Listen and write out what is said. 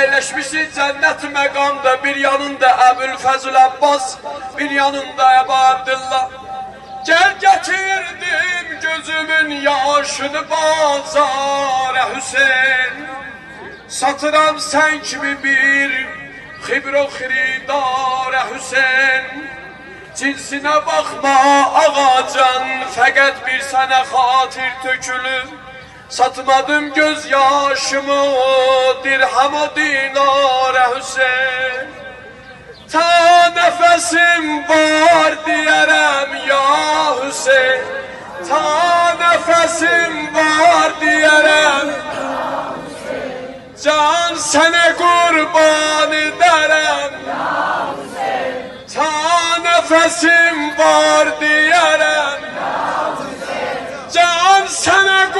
Eyleşmişiz cennet mekamda bir yanında Ebu'l-Fezl Abbas, bir yanında Ebu Abdullah. Gel getirdim gözümün yaşını bazara Hüseyin. Satıram sen kimi bir Xibro xiridara Hüseyin. Cinsine bakma ağacan Fakat bir sana hatir tökülür Satmadım gözyaşımı Dirham o dinara Hüseyin. Ta nefesim var diyerem ya Hüseyin. Ta nefesim var diyerem. Can sana kurban ederim Ta nefesim var diyerem. Can sana kurban